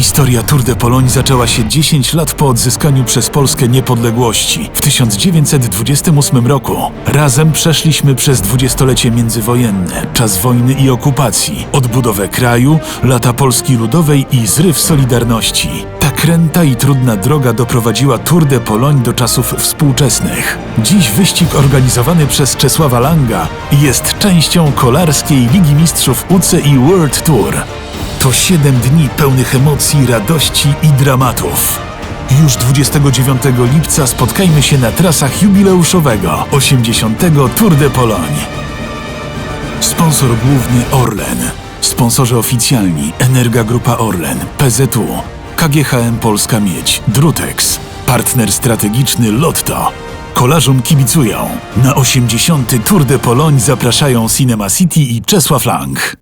Historia Tour de Pologne zaczęła się 10 lat po odzyskaniu przez Polskę niepodległości w 1928 roku. Razem przeszliśmy przez dwudziestolecie międzywojenne, czas wojny i okupacji, odbudowę kraju, lata Polski Ludowej i zryw Solidarności. Ta kręta i trudna droga doprowadziła Tour de Pologne do czasów współczesnych. Dziś wyścig organizowany przez Czesława Langa jest częścią kolarskiej Ligi Mistrzów UCI World Tour. To 7 dni pełnych emocji, radości i dramatów. Już 29 lipca spotkajmy się na trasach jubileuszowego 80. Tour de Pologne. Sponsor główny Orlen. Sponsorzy oficjalni Energa Grupa Orlen, PZU, KGHM Polska Miedź, Drutex. Partner strategiczny Lotto. Kolarzom kibicują. Na 80. Tour de Pologne zapraszają Cinema City i Czesław Lang.